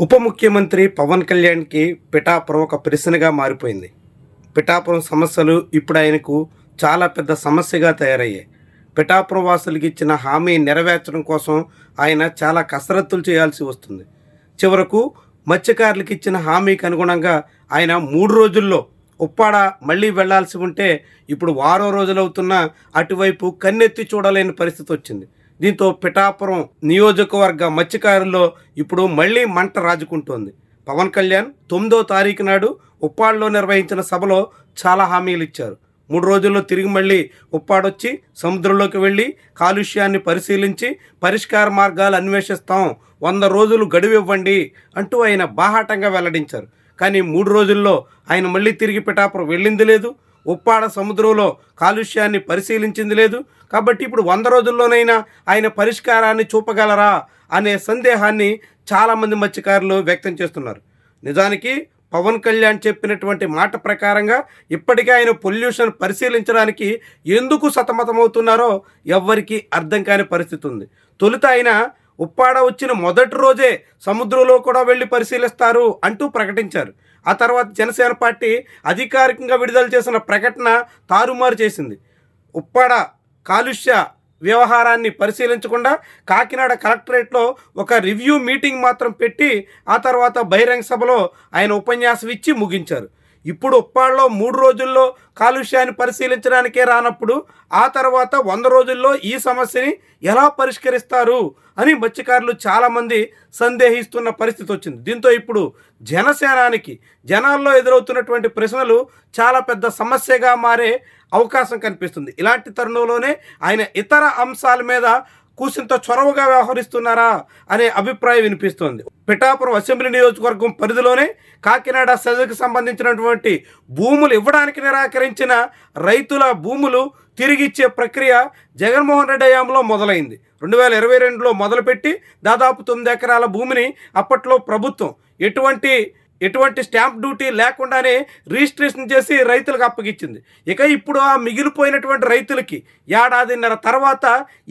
ఉప ముఖ్యమంత్రి పవన్ కళ్యాణ్కి పిఠాపురం ఒక ప్రశ్నగా మారిపోయింది. పిఠాపురం సమస్యలు ఇప్పుడు ఆయనకు చాలా పెద్ద సమస్యగా తయారయ్యాయి. పిఠాపురం వాసులకు ఇచ్చిన హామీ నెరవేర్చడం కోసం ఆయన చాలా కసరత్తులు చేయాల్సి వస్తుంది. చివరకు మత్స్యకారులకు ఇచ్చిన హామీకి అనుగుణంగా ఆయన మూడు రోజుల్లో ఉప్పాడ మళ్ళీ వెళ్ళాల్సి ఉంటే ఇప్పుడు వారం రోజులవుతున్నా అటువైపు కన్నెత్తి చూడలేని పరిస్థితి వచ్చింది. దీంతో పిఠాపురం నియోజకవర్గ మత్స్యకారుల్లో ఇప్పుడు మళ్ళీ మంట రాజుకుంటోంది. పవన్ కళ్యాణ్ తొమ్మిదో తారీఖు నాడు ఉప్పాడులో నిర్వహించిన సభలో చాలా హామీలు ఇచ్చారు. మూడు రోజుల్లో తిరిగి మళ్ళీ ఉప్పాడొచ్చి సముద్రంలోకి వెళ్ళి కాలుష్యాన్ని పరిశీలించి పరిష్కార మార్గాలు అన్వేషిస్తాం వంద రోజులు గడువు ఇవ్వండి అంటూ ఆయన బాహాటంగా వెల్లడించారు. కానీ మూడు రోజుల్లో ఆయన మళ్ళీ తిరిగి పిఠాపురం వెళ్ళింది లేదు. ఉప్పాడ సముద్రంలో కాలుష్యాన్ని పరిశీలించింది లేదు. కాబట్టి ఇప్పుడు వంద రోజుల్లోనైనా ఆయన పరిష్కారాన్ని చూపగలరా అనే సందేహాన్ని చాలామంది మత్స్యకారులు వ్యక్తం చేస్తున్నారు. నిజానికి పవన్ కళ్యాణ్ చెప్పినటువంటి మాట ప్రకారంగా ఇప్పటికే ఆయన పొల్యూషన్ పరిశీలించడానికి ఎందుకు సతమతమవుతున్నారో ఎవ్వరికీ అర్థం కాని పరిస్థితి ఉంది. తొలుత ఆయన ఉప్పాడ వచ్చిన మొదటి రోజే సముద్రంలో కూడా వెళ్ళి పరిశీలిస్తారు అంటూ ప్రకటించారు. ఆ తర్వాత జనసేన పార్టీ అధికారికంగా విడుదల చేసిన ప్రకటన తారుమారు చేసింది. ఉప్పాడ కాలుష్య వ్యవహారాన్ని పరిశీలించకుండా కాకినాడ కలెక్టరేట్లో ఒక రివ్యూ మీటింగ్ మాత్రం పెట్టి ఆ తర్వాత బహిరంగ సభలో ఆయన ఉపన్యాసం ఇచ్చి ముగించారు. ఇప్పుడు ఉప్పాడలో మూడు రోజుల్లో కాలుష్యాన్ని పరిశీలించడానికే రానప్పుడు ఆ తర్వాత వంద రోజుల్లో ఈ సమస్యని ఎలా పరిష్కరిస్తారు అని మత్స్యకారులు చాలామంది సందేహిస్తున్న పరిస్థితి వచ్చింది. దీంతో ఇప్పుడు జనసేనానికి జనాల్లో ఎదురవుతున్నటువంటి ప్రశ్నలు చాలా పెద్ద సమస్యగా మారే అవకాశం కనిపిస్తుంది. ఇలాంటి తరుణంలోనే ఆయన ఇతర అంశాల మీద కూసింత చొరవగా వ్యవహరిస్తున్నారా అనే అభిప్రాయం వినిపిస్తోంది. పిఠాపురం అసెంబ్లీ నియోజకవర్గం పరిధిలోనే కాకినాడ సజకు సంబంధించినటువంటి భూములు ఇవ్వడానికి నిరాకరించిన రైతుల భూములు తిరిగిచ్చే ప్రక్రియ జగన్మోహన్ రెడ్డి హయాంలో మొదలైంది. రెండు వేల ఇరవై రెండులో మొదలుపెట్టి దాదాపు తొమ్మిది ఎకరాల భూమిని అప్పట్లో ప్రభుత్వం ఎటువంటి ఎటువంటి స్టాంప్ డ్యూటీ లేకుండానే రిజిస్ట్రేషన్ చేసి రైతులకు అప్పగించింది. ఇక ఇప్పుడు ఆ మిగిలిపోయినటువంటి రైతులకి ఏడాదిన్నర తర్వాత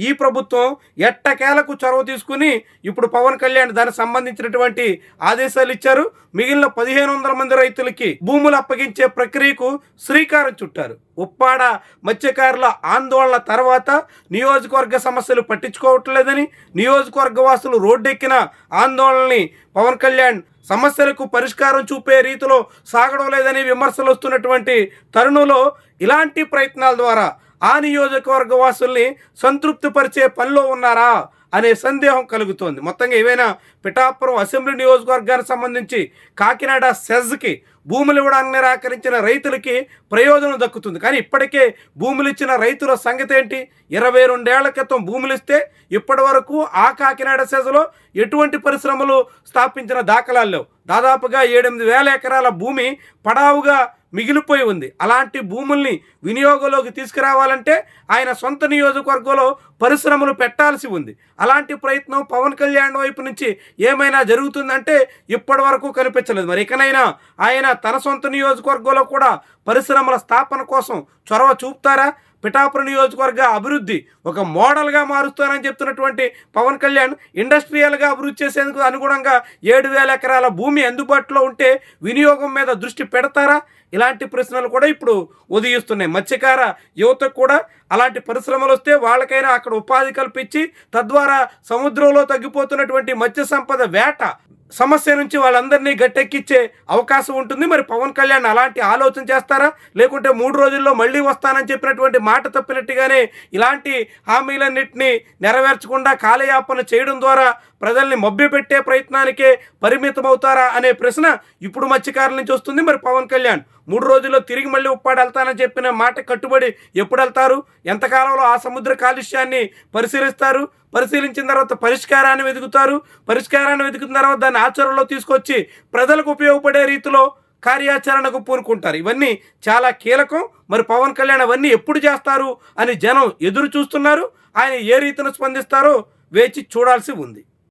ఈ ప్రభుత్వం ఎట్టకేలకు చొరవ తీసుకుని ఇప్పుడు పవన్ కళ్యాణ్ దానికి సంబంధించినటువంటి ఆదేశాలు ఇచ్చారు. మిగిలిన పదిహేను వందల మంది రైతులకి భూములు అప్పగించే ప్రక్రియకు శ్రీకారం చుట్టారు. ఉప్పాడ మత్స్యకారుల ఆందోళన తర్వాత నియోజకవర్గ సమస్యలు పట్టించుకోవట్లేదని నియోజకవర్గ వాసులు రోడ్డెక్కిన ఆందోళనని పవన్ కళ్యాణ్ సమస్యలకు పరిష్కారం చూపే రీతిలో సాగడం లేదని విమర్శలు వస్తున్నటువంటి తరుణంలో ఇలాంటి ప్రయత్నాల ద్వారా ఆ నియోజకవర్గ వాసుల్ని సంతృప్తిపరిచే పనిలో ఉన్నారా? అనే సందేహం కలుగుతోంది. మొత్తంగా ఏవైనా పిఠాపురం అసెంబ్లీ నియోజకవర్గానికి సంబంధించి కాకినాడ సెజ్కి భూములు ఇవ్వడానికి నిరాకరించిన రైతులకి ప్రయోజనం దక్కుతుంది. కానీ ఇప్పటికే భూములు ఇచ్చిన రైతుల సంగతి ఏంటి? ఇరవై రెండేళ్ళ క్రితం భూములు ఇస్తే ఇప్పటి వరకు ఆ కాకినాడ సెజ్లో ఎటువంటి పరిశ్రమలు స్థాపించిన దాఖలాలు లేవు. దాదాపుగా ఏడెనిమిది వేల ఎకరాల భూమి పడావుగా మిగిలిపోయి ఉంది. అలాంటి భూముల్ని వినియోగంలోకి తీసుకురావాలంటే ఆయన సొంత నియోజకవర్గంలో పరిశ్రమలు పెట్టాల్సి ఉంది. అలాంటి ప్రయత్నం పవన్ కళ్యాణ్ వైపు నుంచి ఏమైనా జరుగుతుందంటే ఇప్పటి వరకు కనిపించలేదు. మరి ఇకనైనా ఆయన తన సొంత నియోజకవర్గంలో కూడా పరిశ్రమల స్థాపన కోసం చొరవ చూపుతారా? పిఠాపురం నియోజకవర్గ అభివృద్ధి ఒక మోడల్గా మారుస్తానని చెప్తున్నటువంటి పవన్ కళ్యాణ్ ఇండస్ట్రియల్గా అభివృద్ధి చేసేందుకు అనుగుణంగా ఏడు వేల ఎకరాల భూమి అందుబాటులో ఉంటే వినియోగం మీద దృష్టి పెడతారా? ఇలాంటి ప్రశ్నలు కూడా ఇప్పుడు ఉదయిస్తున్నాయి. మత్స్యకార యువతకు కూడా అలాంటి పరిశ్రమలు వస్తే వాళ్ళకైనా అక్కడ ఉపాధి కల్పించి తద్వారా సముద్రంలో తగ్గిపోతున్నటువంటి మత్స్య సంపద వేట సమస్య నుంచి వాళ్ళందరినీ గట్టెక్కిచ్చే అవకాశం ఉంటుంది. మరి పవన్ కళ్యాణ్ అలాంటి ఆలోచన చేస్తారా? లేకుంటే మూడు రోజుల్లో మళ్ళీ వస్తానని చెప్పినటువంటి మాట తప్పినట్టుగానే ఇలాంటి హామీలన్నింటినీ నెరవేర్చకుండా కాలయాపన చేయడం ద్వారా ప్రజల్ని మభ్యపెట్టే ప్రయత్నానికే పరిమితమవుతారా అనే ప్రశ్న ఇప్పుడు మత్స్యకారుల నుంచి వస్తుంది. మరి పవన్ కళ్యాణ్ మూడు రోజుల్లో తిరిగి మళ్ళీ ఉప్పాడు వెళ్తానని చెప్పిన మాట కట్టుబడి ఎప్పుడు వెళ్తారు? ఎంతకాలంలో ఆ సముద్ర కాలుష్యాన్ని పరిశీలిస్తారు? పరిశీలించిన తర్వాత పరిష్కారాన్ని వెతుకుతారు? పరిష్కారాన్ని వెతుకున్న తర్వాత దాన్ని ఆచరణలో తీసుకొచ్చి ప్రజలకు ఉపయోగపడే రీతిలో కార్యాచరణకు పూనుకుంటారు. ఇవన్నీ చాలా కీలకం. మరి పవన్ కళ్యాణ్ అవన్నీ ఎప్పుడు చేస్తారు అని జనం ఎదురు చూస్తున్నారు. ఆయన ఏ రీతిన స్పందిస్తారో వేచి చూడాల్సి ఉంది.